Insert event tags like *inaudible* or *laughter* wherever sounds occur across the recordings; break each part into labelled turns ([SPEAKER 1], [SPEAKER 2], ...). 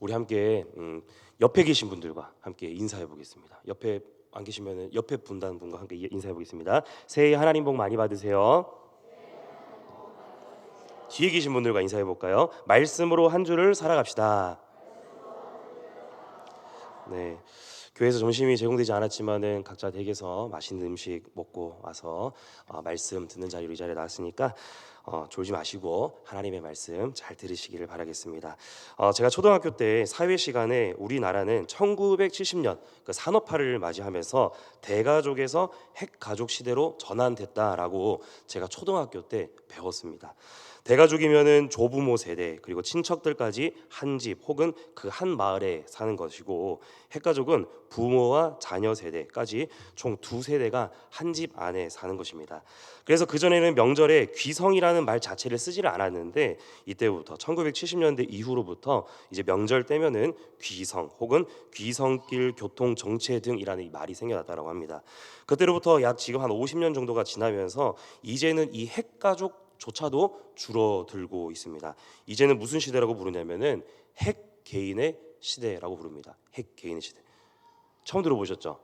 [SPEAKER 1] 우리 함께 음, 옆에 계신 분들과 함께 인사해 보겠습니다. 옆에 안 계시면은 옆에 분단 분과 함께 인사해 보겠습니다. 새해 하나님 복 많이 받으세요. 뒤에 계신 분들과 인사해 볼까요? 말씀으로 한 주를 살아갑시다. 네. 교회에서 점심이 제공되지 않았지만은 각자 댁에서 맛있는 음식 먹고 와서 어, 말씀 듣는 자리로 이 자리에 나왔으니까 어, 졸지 마시고 하나님의 말씀 잘 들으시기를 바라겠습니다. 어, 제가 초등학교 때 사회 시간에 우리나라는 1970년 그 산업화를 맞이하면서 대가족에서 핵가족 시대로 전환됐다라고 제가 초등학교 때 배웠습니다. 대가족이면은 조부모 세대 그리고 친척들까지 한 집 혹은 그 한 마을에 사는 것이고 핵가족은 부모와 자녀 세대까지 총 두 세대가 한 집 안에 사는 것입니다. 그래서 그 전에는 명절에 귀성이라는 말 자체를 쓰지를 않았는데 이때부터 1970년대 이후로부터 이제 명절 때면은 귀성 혹은 귀성길 교통 정체 등이라는 이 말이 생겨났다고 합니다. 그때로부터 약 지금 한 50년 정도가 지나면서 이제는 이 핵가족 조차도 줄어들고 있습니다. 이제는 무슨 시대라고 부르냐면은 핵 개인의 시대라고 부릅니다. 핵 개인의 시대. 처음 들어보셨죠?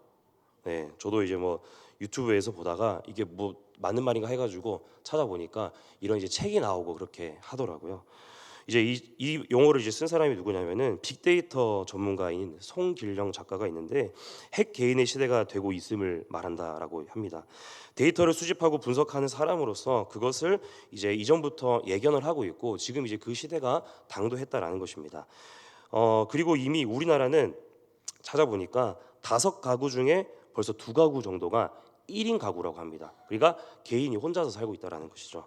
[SPEAKER 1] 네, 저도 이제 뭐 유튜브에서 보다가 이게 뭐 맞는 말인가 해가지고 찾아보니까 이런 이제 책이 나오고 그렇게 하더라고요. 이제 이, 이 용어를 이제 쓴 사람이 누구냐면은 빅데이터 전문가인 송길령 작가가 있는데 핵 개인의 시대가 되고 있음을 말한다라고 합니다. 데이터를 수집하고 분석하는 사람으로서 그것을 이제 이전부터 예견을 하고 있고 지금 이제 그 시대가 당도했다라는 것입니다. 어 그리고 이미 우리나라는 찾아보니까 다섯 가구 중에 벌써 두 가구 정도가 1인 가구라고 합니다. 그러니까 개인이 혼자서 살고 있다라는 것이죠.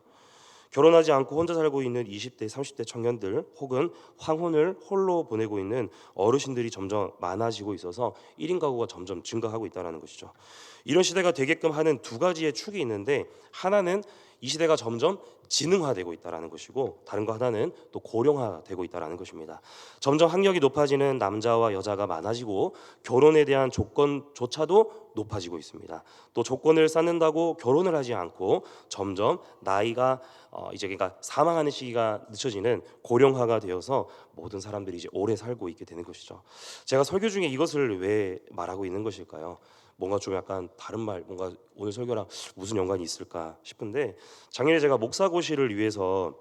[SPEAKER 1] 결혼하지 않고 혼자 살고 있는 20대, 30대 청년들 혹은 황혼을 홀로 보내고 있는 어르신들이 점점 많아지고 있어서 1인 가구가 점점 증가하고 있다는 것이죠. 이런 시대가 되게끔 하는 두 가지의 축이 있는데 하나는 이 시대가 점점 지능화되고 있다라는 것이고 다른 거 하나는 또 고령화되고 있다라는 것입니다. 점점 학력이 높아지는 남자와 여자가 많아지고 결혼에 대한 조건조차도 높아지고 있습니다. 또 조건을 쌓는다고 결혼을 하지 않고 점점 나이가 어 이제 그러니까 사망하는 시기가 늦춰지는 고령화가 되어서 모든 사람들이 이제 오래 살고 있게 되는 것이죠. 제가 설교 중에 이것을 왜 말하고 있는 것일까요? 뭔가 좀 약간 다른 말, 뭔가 오늘 설교랑 무슨 연관이 있을까 싶은데 작년에 제가 목사고시를 위해서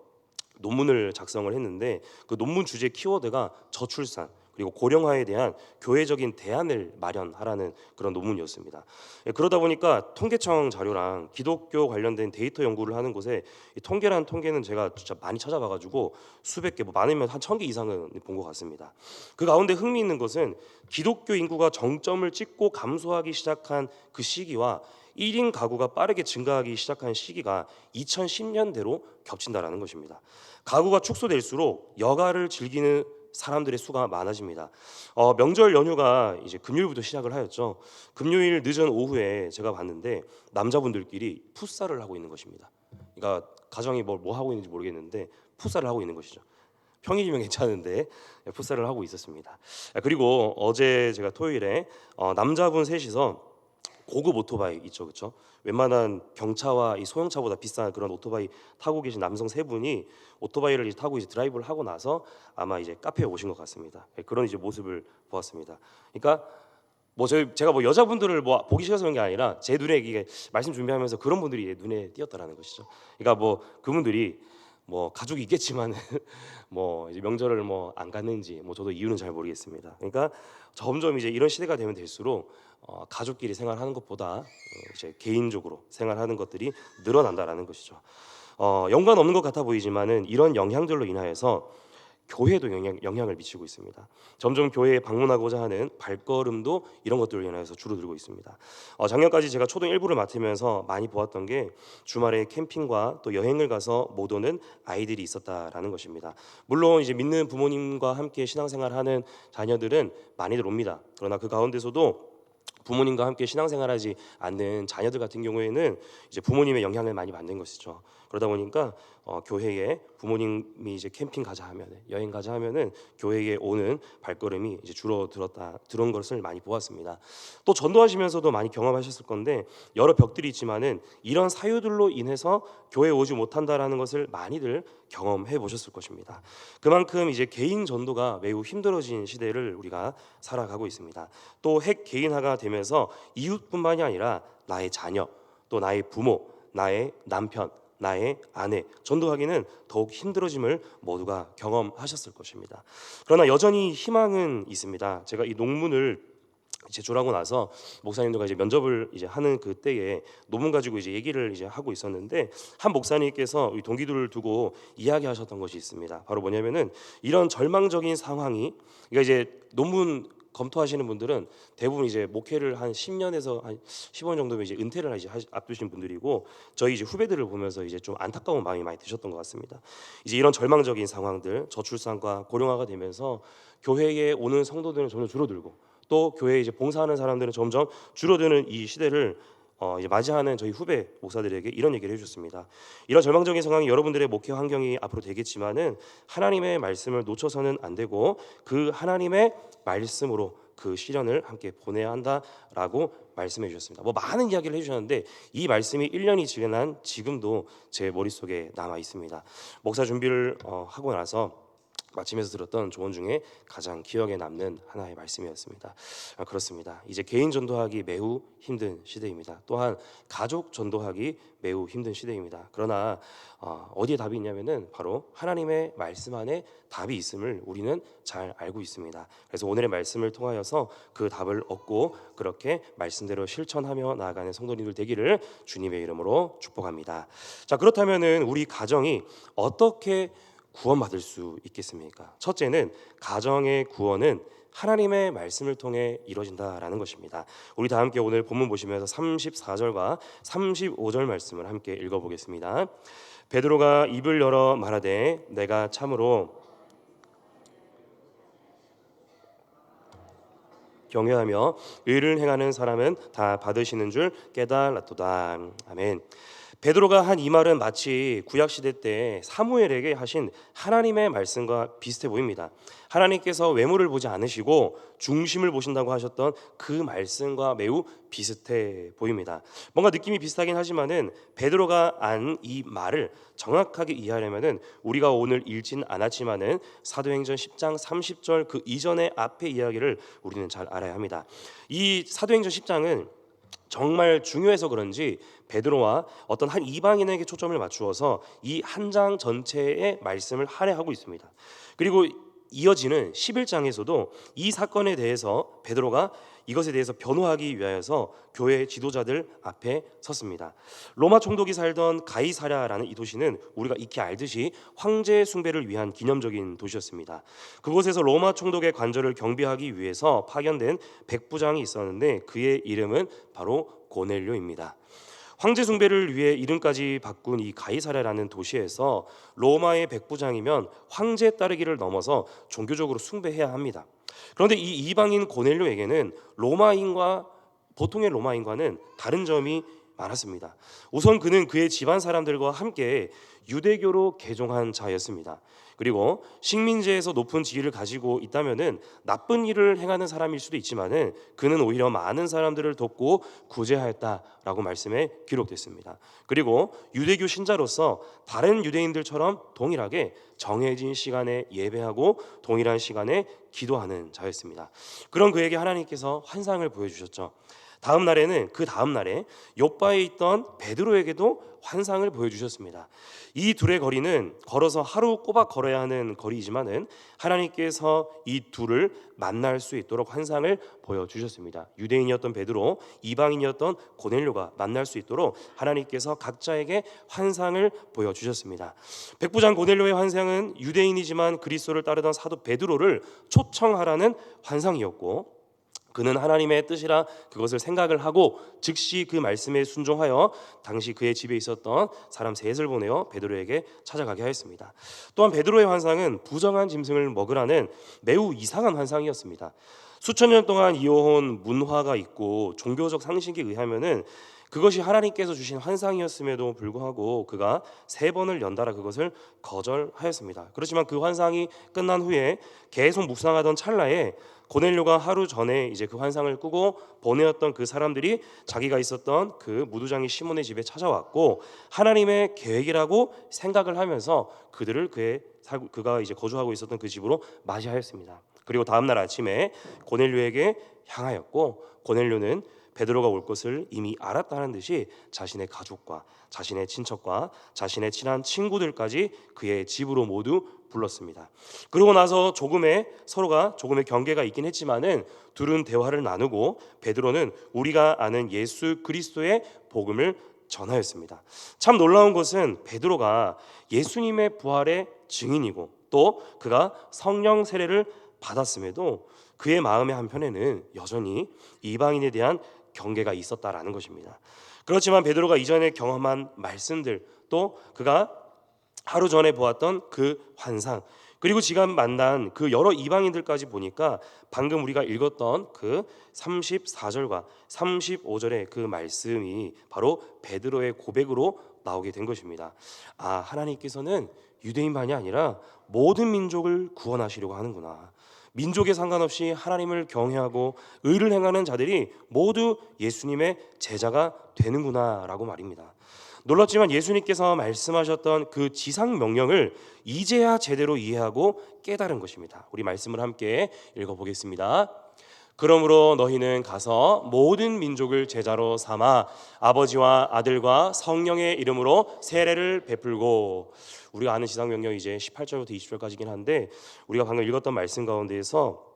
[SPEAKER 1] 논문을 작성을 했는데 그 논문 주제 키워드가 저출산 그리고 고령화에 대한 교회적인 대안을 마련하라는 그런 논문이었습니다. 예, 그러다 보니까 통계청 자료랑 기독교 관련된 데이터 연구를 하는 곳에 이 통계라는 통계는 제가 진짜 많이 찾아봐가지고 수백 개, 뭐 많으면 한 천 개 이상은 본 것 같습니다. 그 가운데 흥미있는 것은 기독교 인구가 정점을 찍고 감소하기 시작한 그 시기와 1인 가구가 빠르게 증가하기 시작한 시기가 2010년대로 겹친다라는 것입니다. 가구가 축소될수록 여가를 즐기는 사람들의 수가 많아집니다. 어, 명절 연휴가 이제 금요일부터 시작을 하였죠. 금요일 늦은 오후에 제가 봤는데 남자분들끼리 풋살을 하고 있는 것입니다. 그러니까 가정이 뭘 뭐 하고 있는지 모르겠는데 풋살을 하고 있는 것이죠. 평일이면 괜찮은데 풋살을 하고 있었습니다. 그리고 어제 제가 토요일에 어, 남자분 셋이서 고급 오토바이 있죠, 그렇죠? 웬만한 경차와 이 소형차보다 비싼 그런 오토바이 타고 계신 남성 세 분이 오토바이를 이제 타고 이제 드라이브를 하고 나서 아마 이제 카페에 오신 것 같습니다. 예, 그런 이제 모습을 보았습니다. 그러니까 뭐 저희 제가 뭐 여자분들을 뭐 보기 싫어서 그런 게 아니라 제 눈에 이게 말씀 준비하면서 그런 분들이 눈에 띄었다라는 것이죠. 그러니까 뭐 그분들이 뭐 가족이 있겠지만 *laughs* 뭐 이제 명절을 뭐 안 갔는지 뭐 저도 이유는 잘 모르겠습니다. 그러니까 점점 이제 이런 시대가 되면 될수록 어, 가족끼리 생활하는 것보다 어, 이제 개인적으로 생활하는 것들이 늘어난다라는 것이죠. 어, 연관 없는 것 같아 보이지만은 이런 영향들로 인하여서 교회도 영향, 영향을 미치고 있습니다. 점점 교회에 방문하고자 하는 발걸음도 이런 것들로 인해서 줄어들고 있습니다. 어, 작년까지 제가 초등 1부를 맡으면서 많이 보았던 게 주말에 캠핑과 또 여행을 가서 못 오는 아이들이 있었다라는 것입니다. 물론 이제 믿는 부모님과 함께 신앙생활하는 자녀들은 많이들 옵니다. 그러나 그 가운데서도 부모님과 함께 신앙생활하지 않는 자녀들 같은 경우에는 이제 부모님의 영향을 많이 받는 것이죠. 그러다 보니까 어, 교회에 부모님이 이제 캠핑 가자 하면은 여행 가자 하면은 교회에 오는 발걸음이 이제 줄어들었다 들은 것을 많이 보았습니다. 또 전도하시면서도 많이 경험하셨을 건데 여러 벽들이 있지만은 이런 사유들로 인해서 교회 에 오지 못한다라는 것을 많이들 경험해 보셨을 것입니다. 그만큼 이제 개인 전도가 매우 힘들어진 시대를 우리가 살아가고 있습니다. 또 핵 개인화가 되면서 이웃뿐만이 아니라 나의 자녀, 또 나의 부모, 나의 남편, 나의 아내 전도하기는 더욱 힘들어짐을 모두가 경험하셨을 것입니다. 그러나 여전히 희망은 있습니다. 제가 이 논문을 제출하고 나서 목사님들과 이제 면접을 이제 하는 그때에 논문 가지고 이제 얘기를 이제 하고 있었는데 한 목사님께서 이 동기들을 두고 이야기하셨던 것이 있습니다. 바로 뭐냐면은 이런 절망적인 상황이 그러니까 이제 논문 검토하시는 분들은 대부분 이제 목회를 한 10년에서 한 15년 정도면 이제 은퇴를 이제 앞두신 분들이고 저희 이제 후배들을 보면서 이제 좀 안타까운 마음이 많이 드셨던 것 같습니다. 이제 이런 절망적인 상황들 저출산과 고령화가 되면서 교회에 오는 성도들은 점점 줄어들고 또 교회에 이제 봉사하는 사람들은 점점 줄어드는 이 시대를 어, 이제 맞이하는 저희 후배 목사들에게 이런 얘기를 해주셨습니다. 이런 절망적인 상황이 여러분들의 목회 환경이 앞으로 되겠지만은 하나님의 말씀을 놓쳐서는 안 되고 그 하나님의 말씀으로 그 시련을 함께 보내야 한다라고 말씀해 주셨습니다. 뭐 많은 이야기를 해주셨는데 이 말씀이 1년이 지난 지금도 제 머릿속에 남아 있습니다. 목사 준비를 어, 하고 나서 마치면서 들었던 조언 중에 가장 기억에 남는 하나의 말씀이었습니다. 아, 그렇습니다. 이제 개인 전도하기 매우 힘든 시대입니다. 또한 가족 전도하기 매우 힘든 시대입니다. 그러나 어, 어디에 답이 있냐면은 바로 하나님의 말씀 안에 답이 있음을 우리는 잘 알고 있습니다. 그래서 오늘의 말씀을 통하여서 그 답을 얻고 그렇게 말씀대로 실천하며 나아가는 성도님들 되기를 주님의 이름으로 축복합니다. 자 그렇다면은 우리 가정이 어떻게 구원받을 수 있겠습니까? 첫째는 가정의 구원은 하나님의 말씀을 통해 이루어진다라는 것입니다. 우리 다 함께 오늘 본문 보시면서 34절과 35절 말씀을 함께 읽어 보겠습니다. 베드로가 입을 열어 말하되 내가 참으로 경외하며 의를 행하는 사람은 다 받으시는 줄 깨달았도다. 아멘. 베드로가 한 이 말은 마치 구약 시대 때 사무엘에게 하신 하나님의 말씀과 비슷해 보입니다. 하나님께서 외모를 보지 않으시고 중심을 보신다고 하셨던 그 말씀과 매우 비슷해 보입니다. 뭔가 느낌이 비슷하긴 하지만은 베드로가 안 이 말을 정확하게 이해하려면은 우리가 오늘 읽진 않았지만은 사도행전 10장 30절 그 이전의 앞의 이야기를 우리는 잘 알아야 합니다. 이 사도행전 10장은 정말 중요해서 그런지 베드로와 어떤 한 이방인에게 초점을 맞추어서 이 한 장 전체의 말씀을 할애하고 있습니다. 그리고 이어지는 11장에서도 이 사건에 대해서 베드로가 이것에 대해서 변호하기 위하여서 교회 지도자들 앞에 섰습니다. 로마 총독이 살던 가이사랴라는 이 도시는 우리가 익히 알듯이 황제 숭배를 위한 기념적인 도시였습니다. 그곳에서 로마 총독의 관절을 경비하기 위해서 파견된 백부장이 있었는데 그의 이름은 바로 고넬료입니다. 황제 숭배를 위해 이름까지 바꾼 이 가이사랴라는 도시에서 로마의 백부장이면 황제 따르기를 넘어서 종교적으로 숭배해야 합니다. 그런데 이 이방인 고넬료에게는 로마인과 보통의 로마인과는 다른 점이 많았습니다. 우선 그는 그의 집안 사람들과 함께 유대교로 개종한 자였습니다. 그리고 식민지에서 높은 지위를 가지고 있다면은 나쁜 일을 행하는 사람일 수도 있지만은 그는 오히려 많은 사람들을 돕고 구제하였다라고 말씀에 기록됐습니다. 그리고 유대교 신자로서 다른 유대인들처럼 동일하게 정해진 시간에 예배하고 동일한 시간에 기도하는 자였습니다. 그런 그에게 하나님께서 환상을 보여주셨죠. 다음 날에는 그 다음 날에 요바에 있던 베드로에게도 환상을 보여주셨습니다. 이 둘의 거리는 걸어서 하루 꼬박 걸어야 하는 거리이지만은 하나님께서 이 둘을 만날 수 있도록 환상을 보여주셨습니다. 유대인이었던 베드로, 이방인이었던 고넬료가 만날 수 있도록 하나님께서 각자에게 환상을 보여주셨습니다. 백부장 고넬료의 환상은 유대인이지만 그리스도를 따르던 사도 베드로를 초청하라는 환상이었고 그는 하나님의 뜻이라 그것을 생각을 하고 즉시 그 말씀에 순종하여 당시 그의 집에 있었던 사람 셋을 보내어 베드로에게 찾아가게 하였습니다. 또한 베드로의 환상은 부정한 짐승을 먹으라는 매우 이상한 환상이었습니다. 수천 년 동안 이어온 문화가 있고 종교적 상식에 의하면은 그것이 하나님께서 주신 환상이었음에도 불구하고 그가 세 번을 연달아 그것을 거절하였습니다. 그렇지만 그 환상이 끝난 후에 계속 묵상하던 찰나에 고넬료가 하루 전에 이제 그 환상을 꾸고 보내었던 그 사람들이 자기가 있었던 그 무두장이 시몬의 집에 찾아왔고 하나님의 계획이라고 생각을 하면서 그들을 그의 살- 그가 이제 거주하고 있었던 그 집으로 맞이하였습니다. 그리고 다음 날 아침에 고넬료에게 향하였고 고넬료는 베드로가 올 것을 이미 알았다는 듯이 자신의 가족과 자신의 친척과 자신의 친한 친구들까지 그의 집으로 모두 불렀습니다. 그러고 나서 조금의 서로가 조금의 경계가 있긴 했지만은 둘은 대화를 나누고 베드로는 우리가 아는 예수 그리스도의 복음을 전하였습니다. 참 놀라운 것은 베드로가 예수님의 부활의 증인이고 또 그가 성령 세례를 받았음에도 그의 마음의 한편에는 여전히 이방인에 대한 경계가 있었다라는 것입니다. 그렇지만 베드로가 이전에 경험한 말씀들 또 그가 하루 전에 보았던 그 환상 그리고 지금 만난 그 여러 이방인들까지 보니까 방금 우리가 읽었던 그 34절과 35절의 그 말씀이 바로 베드로의 고백으로 나오게 된 것입니다. 아, 하나님께서는 유대인만이 아니라 모든 민족을 구원하시려고 하는구나. 민족에 상관없이 하나님을 경외하고 의를 행하는 자들이 모두 예수님의 제자가 되는구나라고 말입니다. 놀랍지만 예수님께서 말씀하셨던 그 지상 명령을 이제야 제대로 이해하고 깨달은 것입니다. 우리 말씀을 함께 읽어 보겠습니다. 그러므로 너희는 가서 모든 민족을 제자로 삼아 아버지와 아들과 성령의 이름으로 세례를 베풀고 우리가 아는 지상 명령 이제 18절부터 20절까지긴 한데 우리가 방금 읽었던 말씀 가운데에서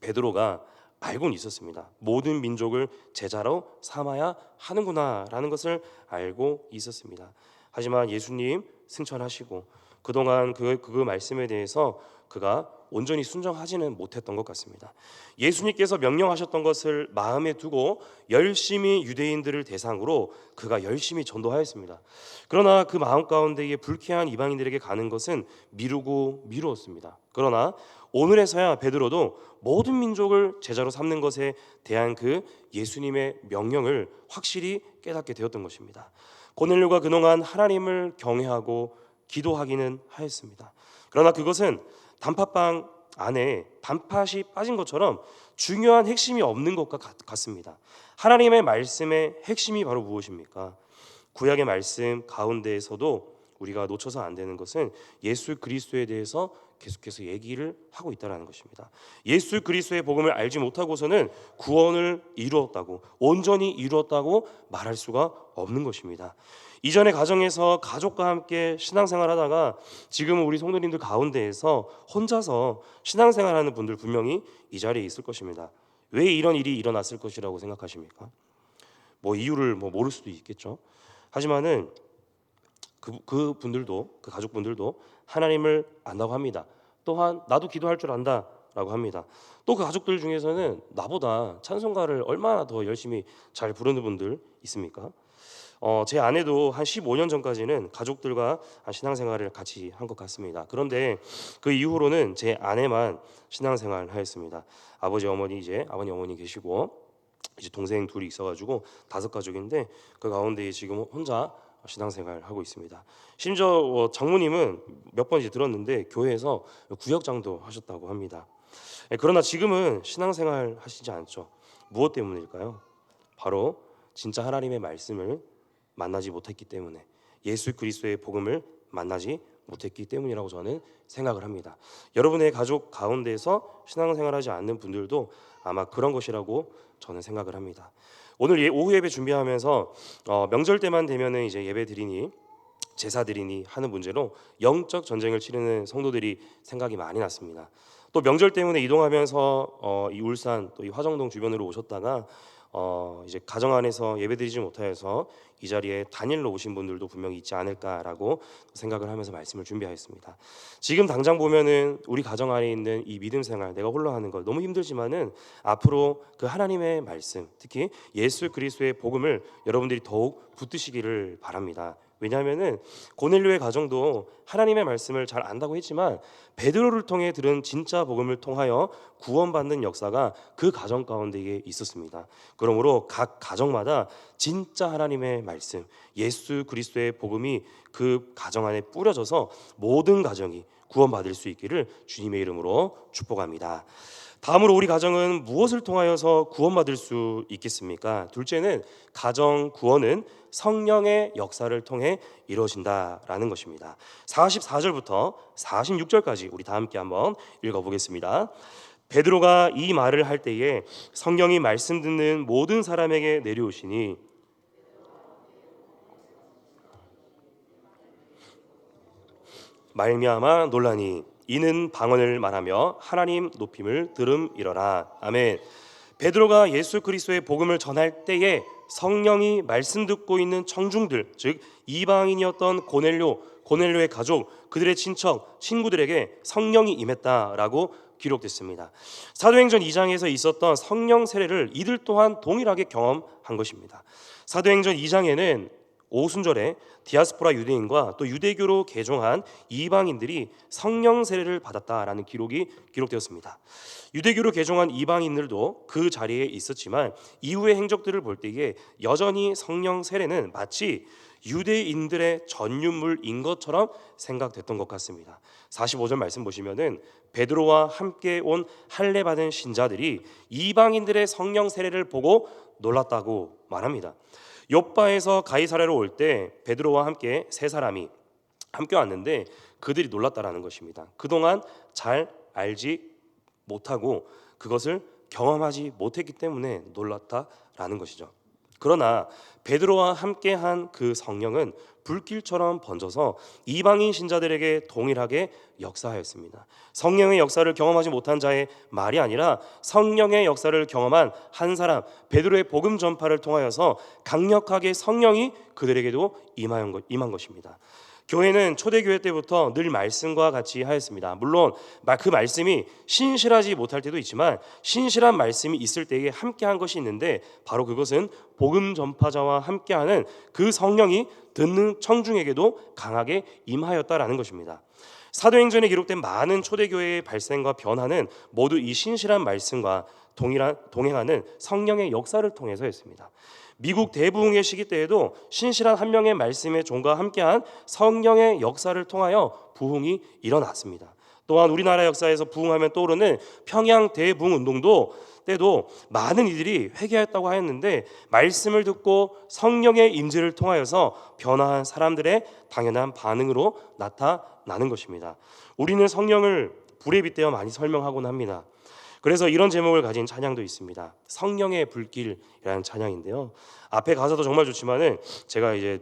[SPEAKER 1] 베드로가 알고는 있었습니다. 모든 민족을 제자로 삼아야 하는구나라는 것을 알고 있었습니다. 하지만 예수님 승천하시고 그동안 그, 그 말씀에 대해서 그가 온전히 순종하지는 못했던 것 같습니다. 예수님께서 명령하셨던 것을 마음에 두고 열심히 유대인들을 대상으로 그가 열심히 전도하였습니다. 그러나 그 마음 가운데에 불쾌한 이방인들에게 가는 것은 미루고 미루었습니다. 그러나 오늘에서야 베드로도 모든 민족을 제자로 삼는 것에 대한 그 예수님의 명령을 확실히 깨닫게 되었던 것입니다. 고넬료가 그동안 하나님을 경외하고 기도하기는 하였습니다. 그러나 그것은 단팥빵 안에 단팥이 빠진 것처럼 중요한 핵심이 없는 것과 같- 같습니다. 하나님의 말씀의 핵심이 바로 무엇입니까? 구약의 말씀 가운데에서도 우리가 놓쳐서 안 되는 것은 예수 그리스도에 대해서 계속해서 얘기를 하고 있다라는 것입니다. 예수 그리스도의 복음을 알지 못하고서는 구원을 이루었다고 온전히 이루었다고 말할 수가 없는 것입니다. 이전의 가정에서 가족과 함께 신앙생활 하다가 지금은 우리 성도님들 가운데에서 혼자서 신앙생활 하는 분들 분명히 이 자리에 있을 것입니다. 왜 이런 일이 일어났을 것이라고 생각하십니까? 뭐 이유를 뭐 모를 수도 있겠죠. 하지만은 그, 그 분들도 그 가족분들도 하나님을 안다고 합니다. 또한 나도 기도할 줄 안다 라고 합니다. 또 그 가족들 중에서는 나보다 찬송가를 얼마나 더 열심히 잘 부르는 분들 있습니까? 어, 제 아내도 한 15년 전까지는 가족들과 한 신앙생활을 같이 한 것 같습니다. 그런데 그 이후로는 제 아내만 신앙생활을 하였습니다. 아버지 어머니 이제 아버님 어머니 계시고 이제 동생 둘이 있어가지고 다섯 가족인데 그 가운데 지금 혼자 신앙생활 하고 있습니다. 심지어 어, 장모님은 몇 번 이제 들었는데 교회에서 구역장도 하셨다고 합니다. 예, 그러나 지금은 신앙생활 하시지 않죠. 무엇 때문일까요? 바로 진짜 하나님의 말씀을 만나지 못했기 때문에 예수 그리스도의 복음을 만나지 못했기 때문이라고 저는 생각을 합니다. 여러분의 가족 가운데서 신앙생활하지 않는 분들도 아마 그런 것이라고 저는 생각을 합니다. 오늘 예- 오후 예배 준비하면서 어, 명절 때만 되면은 이제 예배 드리니 제사 드리니 하는 문제로 영적 전쟁을 치르는 성도들이 생각이 많이 났습니다. 또 명절 때문에 이동하면서 어, 이 울산 또 이 화정동 주변으로 오셨다가 어, 이제 가정 안에서 예배드리지 못하여서 이 자리에 단일로 오신 분들도 분명히 있지 않을까라고 생각을 하면서 말씀을 준비하였습니다. 지금 당장 보면은 우리 가정 안에 있는 이 믿음 생활 내가 홀로 하는 걸 너무 힘들지만은 앞으로 그 하나님의 말씀 특히 예수 그리스도의 복음을 여러분들이 더욱 붙드시기를 바랍니다. 왜냐하면은 고넬료의 가정도 하나님의 말씀을 잘 안다고 했지만 베드로를 통해 들은 진짜 복음을 통하여 구원받는 역사가 그 가정 가운데에 있었습니다. 그러므로 각 가정마다 진짜 하나님의 말씀, 예수 그리스도의 복음이 그 가정 안에 뿌려져서 모든 가정이 구원받을 수 있기를 주님의 이름으로 축복합니다. 다음으로 우리 가정은 무엇을 통하여서 구원받을 수 있겠습니까? 둘째는 가정 구원은 성령의 역사를 통해 이루어진다라는 것입니다. 44절부터 46절까지 우리 다 함께 한번 읽어 보겠습니다. 베드로가 이 말을 할 때에 성령이 말씀 듣는 모든 사람에게 내려오시니 말미암아 논란이 이는 방언을 말하며 하나님 높임을 들음이러라 아멘. 베드로가 예수 그리스도의 복음을 전할 때에 성령이 말씀 듣고 있는 청중들 즉 이방인이었던 고넬료 고넬료의 가족 그들의 친척 친구들에게 성령이 임했다라고 기록됐습니다. 사도행전 2장에서 있었던 성령 세례를 이들 또한 동일하게 경험한 것입니다. 사도행전 2장에는 오순절에 디아스포라 유대인과 또 유대교로 개종한 이방인들이 성령 세례를 받았다라는 기록이 기록되었습니다. 유대교로 개종한 이방인들도 그 자리에 있었지만 이후의 행적들을 볼 때에 여전히 성령 세례는 마치 유대인들의 전유물인 것처럼 생각됐던 것 같습니다. 45절 말씀 보시면은 베드로와 함께 온 할례 받은 신자들이 이방인들의 성령 세례를 보고 놀랐다고 말합니다. 요바에서 가이사랴로 올 때 베드로와 함께 세 사람이 함께 왔는데 그들이 놀랐다라는 것입니다. 그동안 잘 알지 못하고 그것을 경험하지 못했기 때문에 놀랐다라는 것이죠. 그러나 베드로와 함께한 그 성령은 불길처럼 번져서 이방인 신자들에게 동일하게 역사하였습니다. 성령의 역사를 경험하지 못한 자의 말이 아니라 성령의 역사를 경험한 한 사람 베드로의 복음 전파를 통하여서 강력하게 성령이 그들에게도 임한 것입니다. 교회는 초대교회 때부터 늘 말씀과 같이 하였습니다. 물론 그 말씀이 신실하지 못할 때도 있지만 신실한 말씀이 있을 때에 함께한 것이 있는데 바로 그것은 복음 전파자와 함께하는 그 성령이 듣는 청중에게도 강하게 임하였다라는 것입니다. 사도행전에 기록된 많은 초대교회의 발생과 변화는 모두 이 신실한 말씀과 동일한 동행하는 성령의 역사를 통해서였습니다. 미국 대부흥의 시기 때에도 신실한 한 명의 말씀의 종과 함께한 성령의 역사를 통하여 부흥이 일어났습니다. 또한 우리나라 역사에서 부흥하면 떠오르는 평양 대부흥 운동도 때도 많은 이들이 회개했다고 하였는데 말씀을 듣고 성령의 임재를 통하여서 변화한 사람들의 당연한 반응으로 나타 나는 것입니다. 우리는 성령을 불에 빗대어 많이 설명하곤 합니다. 그래서 이런 제목을 가진 찬양도 있습니다. 성령의 불길이라는 찬양인데요. 앞에 가사도 정말 좋지만은 제가 이제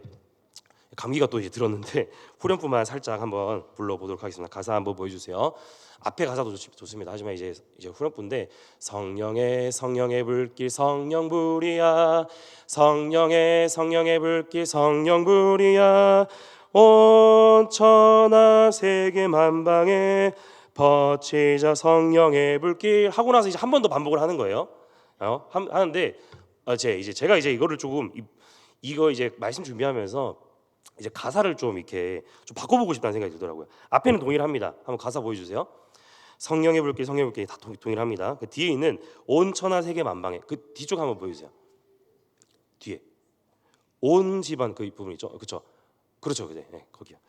[SPEAKER 1] 감기가 또 이제 들었는데 *laughs* 후렴구만 살짝 한번 불러보도록 하겠습니다. 가사 한번 보여주세요. 앞에 가사도 좋, 습니다 하지만 이제 이제 후렴구인데 성령의 성령의 불길 성령 불이야 성령의 성령의 불길 성령 불이야 온 천하 세계 만방에 버치자 성령의 불길 하고 나서 이제 한 번 더 반복을 하는 거예요. 어? 하는데 어, 제 이제 제가 이제 이거를 조금 이, 이거 이제 말씀 준비하면서 이제 가사를 좀 이렇게 좀 바꿔보고 싶다는 생각이 들더라고요. 앞에는 동일합니다. 한번 가사 보여주세요. 성령의 불길, 성령의 불길 다 동일합니다. 그 뒤에 있는 온 천하 세계 만방에 그 뒤쪽 한번 보여주세요. 뒤에 온 집안 그 부분 있죠, 그렇죠? 그렇죠, 그래, 네, 거기요.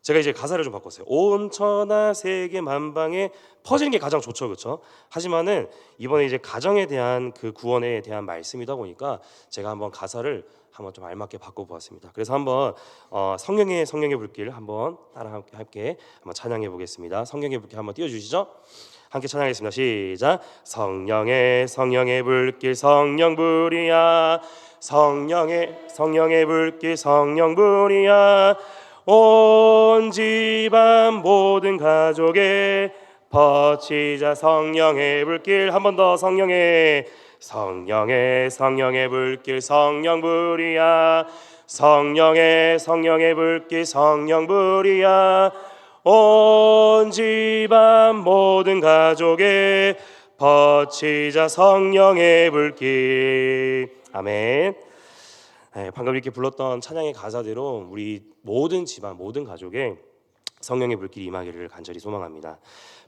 [SPEAKER 1] 제가 이제 가사를 좀 바꿨어요. 온 천하 세계 만방에 퍼지는 게 가장 좋죠, 그렇죠? 하지만은 이번에 이제 가정에 대한 그 구원에 대한 말씀이다 보니까 제가 한번 가사를 한번 좀 알맞게 바꿔보았습니다. 그래서 한번 어, 성령의 성령의 불길 한번 따라 함께 한번 찬양해 보겠습니다. 성령의 불길 한번 띄워주시죠. 함께 찬양하겠습니다. 시작. 성령의 성령의 불길 성령 불이야 성령의 성령의 불길 성령불이야 온 집안 모든 가족에 퍼치자 성령의 불길 한 번 더 성령의 성령의 성령의 불길 성령불이야 성령의 성령의 불길 성령불이야 온 집안 모든 가족에 퍼치자 성령의 불길 아멘 예, 방금 이렇게 불렀던 찬양의 가사대로 우리 모든 집안 모든 가족에 성령의 불길이 임하기를 간절히 소망합니다.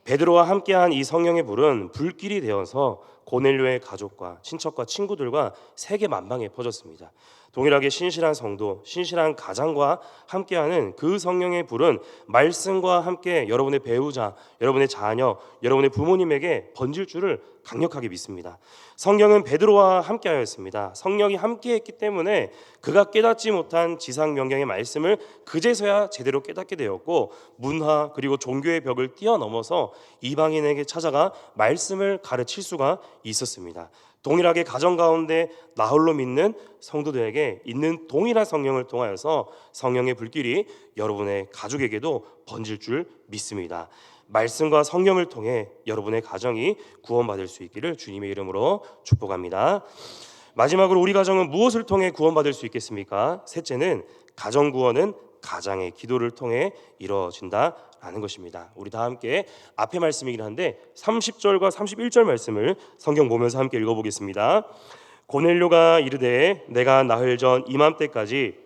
[SPEAKER 1] 베드로와 함께한 이 성령의 불은 불길이 되어서 고넬료의 가족과 친척과 친구들과 세계 만방에 퍼졌습니다. 동일하게 신실한 성도, 신실한 가장과 함께하는 그 성령의 불은 말씀과 함께 여러분의 배우자, 여러분의 자녀, 여러분의 부모님에게 번질 줄을 강력하게 믿습니다. 성경은 베드로와 함께하였습니다. 성령이 함께했기 때문에 그가 깨닫지 못한 지상 명령의 말씀을 그제서야 제대로 깨닫게 되었고 문화 그리고 종교의 벽을 뛰어넘어서 이방인에게 찾아가 말씀을 가르칠 수가 있었습니다. 동일하게 가정 가운데 나홀로 믿는 성도들에게 있는 동일한 성령을 통하여서 성령의 불길이 여러분의 가족에게도 번질 줄 믿습니다. 말씀과 성령을 통해 여러분의 가정이 구원받을 수 있기를 주님의 이름으로 축복합니다. 마지막으로 우리 가정은 무엇을 통해 구원받을 수 있겠습니까? 셋째는 가정 구원은 가장의 기도를 통해 이루어진다 라는 것입니다. 우리 다 함께 앞에 말씀이긴 한데 30절과 31절 말씀을 성경 보면서 함께 읽어보겠습니다. 고넬료가 이르되 내가 나흘 전 이맘때까지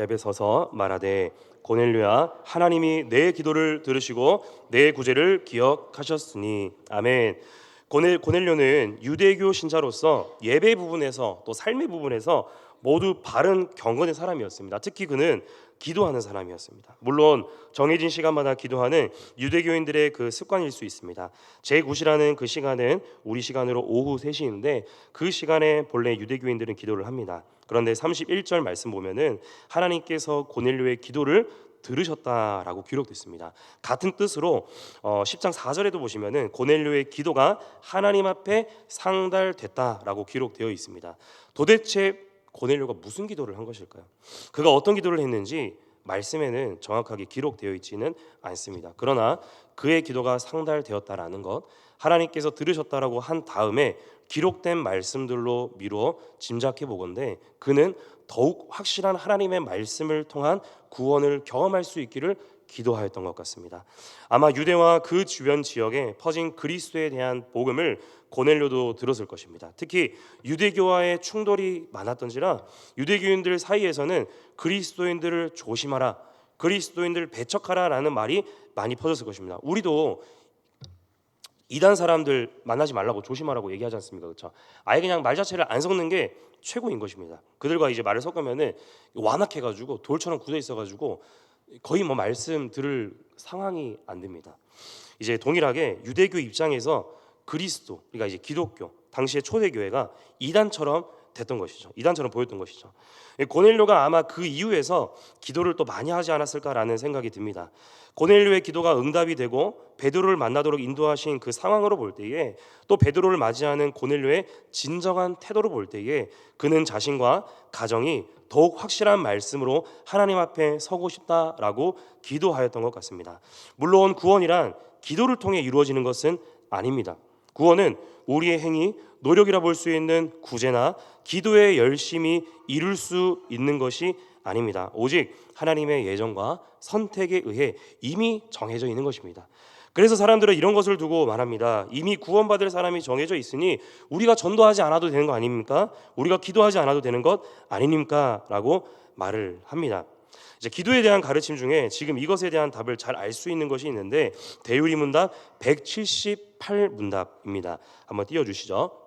[SPEAKER 1] 앱에 서서 말하되 고넬료야 하나님이 내 기도를 들으시고 내 구제를 기억하셨으니 아멘. 고넬 고넬료는 유대교 신자로서 예배 부분에서 또 삶의 부분에서 모두 바른 경건의 사람이었습니다. 특히 그는 기도하는 사람이었습니다. 물론 정해진 시간마다 기도하는 유대교인들의 그 습관일 수 있습니다. 제9시라는 그 시간은 우리 시간으로 오후 3시인데 그 시간에 본래 유대교인들은 기도를 합니다. 그런데 31절 말씀 보면은 하나님께서 고넬료의 기도를 들으셨다라고 기록됐습니다. 같은 뜻으로 어, 10장 4절에도 보시면은 고넬료의 기도가 하나님 앞에 상달됐다라고 기록되어 있습니다. 도대체 고넬료가 무슨 기도를 한 것일까요? 그가 어떤 기도를 했는지 말씀에는 정확하게 기록되어 있지는 않습니다. 그러나 그의 기도가 상달되었다라는 것, 하나님께서 들으셨다라고 한 다음에 기록된 말씀들로 미루어 짐작해 보건대 그는 더욱 확실한 하나님의 말씀을 통한 구원을 경험할 수 있기를 기도하였던 것 같습니다. 아마 유대와 그 주변 지역에 퍼진 그리스도에 대한 복음을 고넬료도 들었을 것입니다. 특히 유대교와의 충돌이 많았던지라 유대교인들 사이에서는 그리스도인들을 조심하라, 그리스도인들을 배척하라라는 말이 많이 퍼졌을 것입니다. 우리도 이단 사람들 만나지 말라고 조심하라고 얘기하지 않습니까? 그렇죠? 아예 그냥 말 자체를 안 섞는 게 최고인 것입니다. 그들과 이제 말을 섞으면은 완악해 가지고 돌처럼 굳어 있어 가지고 거의 뭐 말씀 들을 상황이 안 됩니다. 이제 동일하게 유대교 입장에서 그리스도, 그러니까 이제 기독교 당시의 초대 교회가 이단처럼 됐던 것이죠. 이단처럼 보였던 것이죠. 고넬료가 아마 그 이후에서 기도를 또 많이 하지 않았을까라는 생각이 듭니다. 고넬료의 기도가 응답이 되고 베드로를 만나도록 인도하신 그 상황으로 볼 때에 또 베드로를 맞이하는 고넬료의 진정한 태도로 볼 때에 그는 자신과 가정이 더욱 확실한 말씀으로 하나님 앞에 서고 싶다라고 기도하였던 것 같습니다. 물론 구원이란 기도를 통해 이루어지는 것은 아닙니다. 구원은 우리의 행위, 노력이라 볼 수 있는 구제나 기도의 열심히 이룰 수 있는 것이 아닙니다. 오직 하나님의 예정과 선택에 의해 이미 정해져 있는 것입니다. 그래서 사람들은 이런 것을 두고 말합니다. 이미 구원받을 사람이 정해져 있으니 우리가 전도하지 않아도 되는 거 아닙니까? 우리가 기도하지 않아도 되는 것 아닙니까? 라고 말을 합니다. 이제 기도에 대한 가르침 중에 지금 이것에 대한 답을 잘 알 수 있는 것이 있는데 대유리 문답 178 문답입니다. 한번 띄워 주시죠.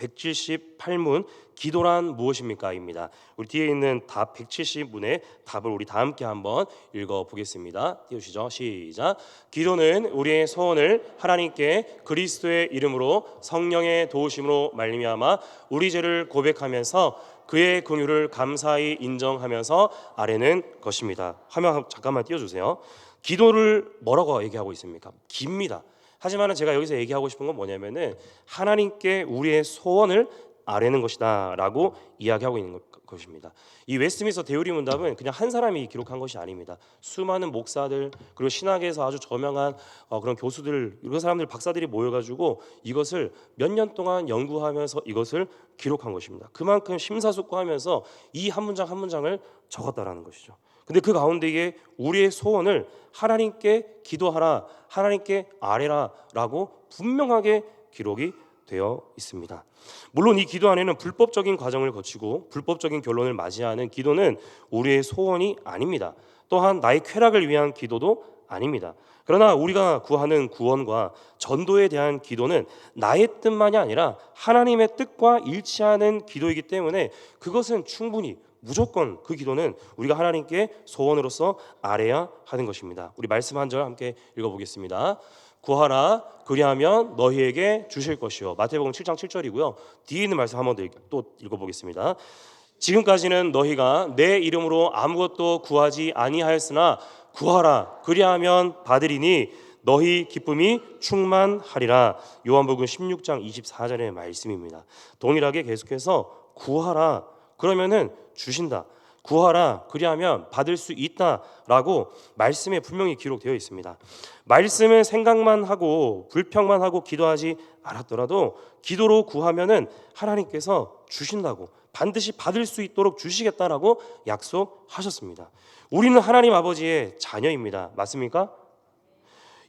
[SPEAKER 1] 178문 기도란 무엇입니까?입니다. 우리 뒤에 있는 답 170문의 답을 우리 다 함께 한번 읽어 보겠습니다. 띄우시죠. 시작. 기도는 우리의 소원을 하나님께 그리스도의 이름으로 성령의 도우심으로 말미암아 우리 죄를 고백하면서 그의 긍휼을 감사히 인정하면서 아래는 것입니다. 화면 잠깐만 띄워 주세요. 기도를 뭐라고 얘기하고 있습니까? 깁니다. 하지만은 제가 여기서 얘기하고 싶은 건 뭐냐면은 하나님께 우리의 소원을 아뢰는 것이다라고 이야기하고 있는 것입니다. 이 웨스트민스터 대우리 문답은 그냥 한 사람이 기록한 것이 아닙니다. 수많은 목사들 그리고 신학에서 아주 저명한 어, 그런 교수들 이런 사람들 박사들이 모여가지고 이것을 몇 년 동안 연구하면서 이것을 기록한 것입니다. 그만큼 심사숙고하면서 이 한 문장 한 문장을 적었다라는 것이죠. 근데 그 가운데에 우리의 소원을 하나님께 기도하라, 하나님께 아뢰라라고 분명하게 기록이 되어 있습니다. 물론 이 기도 안에는 불법적인 과정을 거치고 불법적인 결론을 맞이하는 기도는 우리의 소원이 아닙니다. 또한 나의 쾌락을 위한 기도도 아닙니다. 그러나 우리가 구하는 구원과 전도에 대한 기도는 나의 뜻만이 아니라 하나님의 뜻과 일치하는 기도이기 때문에 그것은 충분히 무조건 그 기도는 우리가 하나님께 소원으로서 아뢰야 하는 것입니다. 우리 말씀 한 절 함께 읽어보겠습니다. 구하라 그리하면 너희에게 주실 것이요. 마태복음 7장 7절이고요. 뒤에 있는 말씀 한번 또 읽어보겠습니다. 지금까지는 너희가 내 이름으로 아무것도 구하지 아니하였으나 구하라 그리하면 받으리니 너희 기쁨이 충만하리라 요한복음 16장 24절의 말씀입니다. 동일하게 계속해서 구하라 그러면은 주신다. 구하라 그리하면 받을 수 있다라고 말씀에 분명히 기록되어 있습니다. 말씀은 생각만 하고 불평만 하고 기도하지 않았더라도 기도로 구하면은 하나님께서 주신다고 반드시 받을 수 있도록 주시겠다라고 약속하셨습니다. 우리는 하나님 아버지의 자녀입니다. 맞습니까?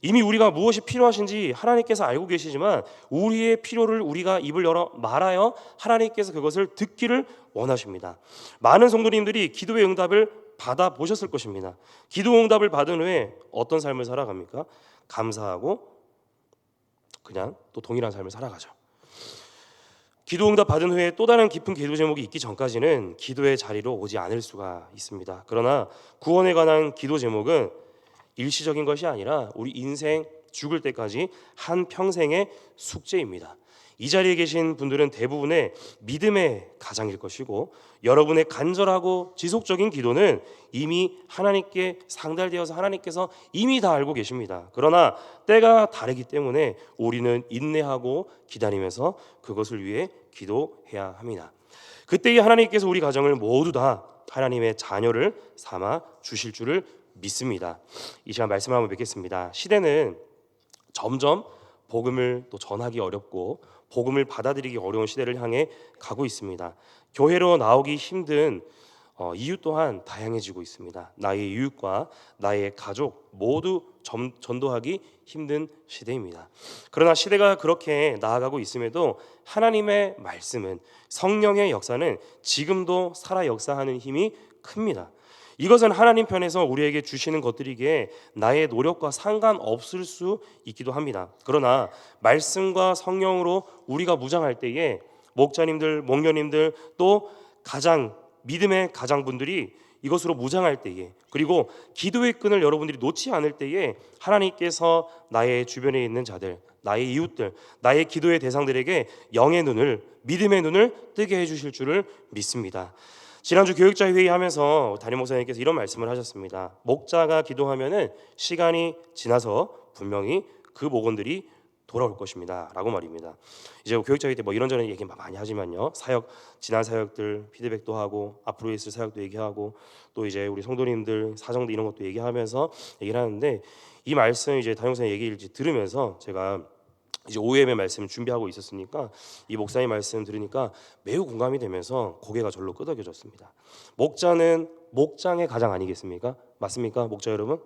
[SPEAKER 1] 이미 우리가 무엇이 필요하신지 하나님께서 알고 계시지만 우리의 필요를 우리가 입을 열어 말하여 하나님께서 그것을 듣기를 원하십니다. 많은 성도님들이 기도의 응답을 받아 보셨을 것입니다. 기도 응답을 받은 후에 어떤 삶을 살아갑니까? 감사하고 그냥 또 동일한 삶을 살아가죠. 기도 응답 받은 후에 또 다른 깊은 기도 제목이 있기 전까지는 기도의 자리로 오지 않을 수가 있습니다. 그러나 구원에 관한 기도 제목은 일시적인 것이 아니라 우리 인생 죽을 때까지 한 평생의 숙제입니다. 이 자리에 계신 분들은 대부분의 믿음의 가장일 것이고 여러분의 간절하고 지속적인 기도는 이미 하나님께 상달되어서 하나님께서 이미 다 알고 계십니다. 그러나 때가 다르기 때문에 우리는 인내하고 기다리면서 그것을 위해 기도해야 합니다. 그때에 하나님께서 우리 가정을 모두 다 하나님의 자녀를 삼아 주실 줄을 믿습니다. 이 시간 말씀을 한번 뵙겠습니다. 시대는 점점 복음을 또 전하기 어렵고 복음을 받아들이기 어려운 시대를 향해 가고 있습니다. 교회로 나오기 힘든 어, 이유 또한 다양해지고 있습니다. 나의 이웃과 나의 가족 모두 점, 전도하기 힘든 시대입니다. 그러나 시대가 그렇게 나아가고 있음에도 하나님의 말씀은 성령의 역사는 지금도 살아 역사하는 힘이 큽니다. 이것은 하나님 편에서 우리에게 주시는 것들이기에 나의 노력과 상관없을 수 있기도 합니다. 그러나 말씀과 성령으로 우리가 무장할 때에 목자님들, 목녀님들 또 가장 믿음의 가장분들이 이것으로 무장할 때에 그리고 기도의 끈을 여러분들이 놓지 않을 때에 하나님께서 나의 주변에 있는 자들, 나의 이웃들, 나의 기도의 대상들에게 영의 눈을 믿음의 눈을 뜨게 해 주실 줄을 믿습니다. 지난주 교육자 회의하면서 담임 목사님께서 이런 말씀을 하셨습니다. 목자가 기도하면은 시간이 지나서 분명히 그 목원들이 돌아올 것입니다라고 말입니다. 이제 교육자 회의 때 뭐 이런저런 얘기 많이 하지만요. 사역 지난 사역들 피드백도 하고 앞으로 있을 사역도 얘기하고 또 이제 우리 성도님들 사정도 이런 것도 얘기하면서 얘기를 하는데 이 말씀 이제 담임 목사님 얘기를 들으면서 제가 이제 OM의 말씀 준비하고 있었으니까 이 목사님 말씀 들으니까 매우 공감이 되면서 고개가 절로 끄덕여졌습니다. 목자는 목장의 가장 아니겠습니까? 맞습니까, 목자 여러분?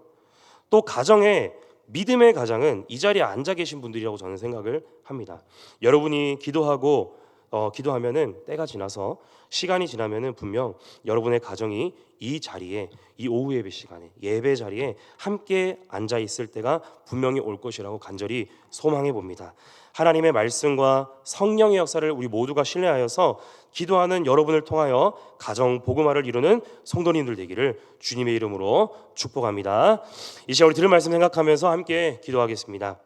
[SPEAKER 1] 또 가정의 믿음의 가장은 이 자리에 앉아 계신 분들이라고 저는 생각을 합니다. 여러분이 기도하고 어, 기도하면은 때가 지나서 시간이 지나면은 분명 여러분의 가정이 이 자리에 이 오후 예배 시간에 예배 자리에 함께 앉아 있을 때가 분명히 올 것이라고 간절히 소망해 봅니다. 하나님의 말씀과 성령의 역사를 우리 모두가 신뢰하여서 기도하는 여러분을 통하여 가정 복음화를 이루는 성도님들 되기를 주님의 이름으로 축복합니다. 이제 우리 들은 말씀 생각하면서 함께 기도하겠습니다.